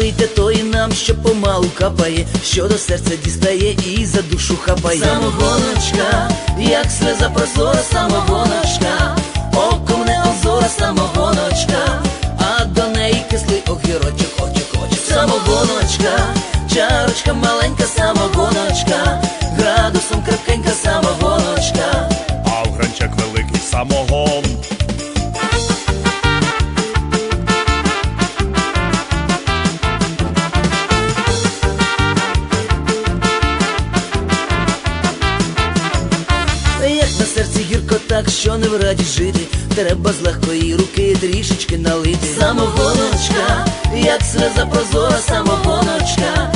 Пийте то і нам, що помалу капає, що до серця дістає і за душу хапає. Самогоночка, як сльоза прозора, самогоночка, оком не озора, самогоночка, а до неї кислий огірочок, очок, очок. Самогоночка, чарочка маленька, самогоночка, так, що не в раді жити, треба з легкої руки трішечки налити. Самогоночка, як сльоза прозора, самогоночка,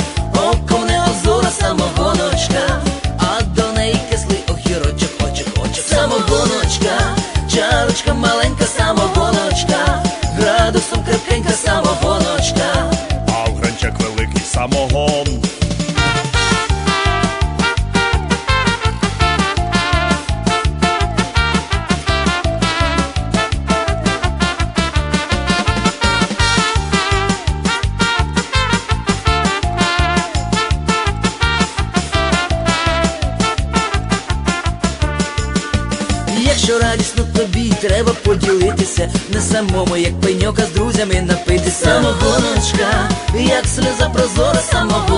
Якщо радісно тобі треба поділитися, не самому, як пеньок, а з друзями напитися. Самогоночка, як сльоза прозора, самогоночка,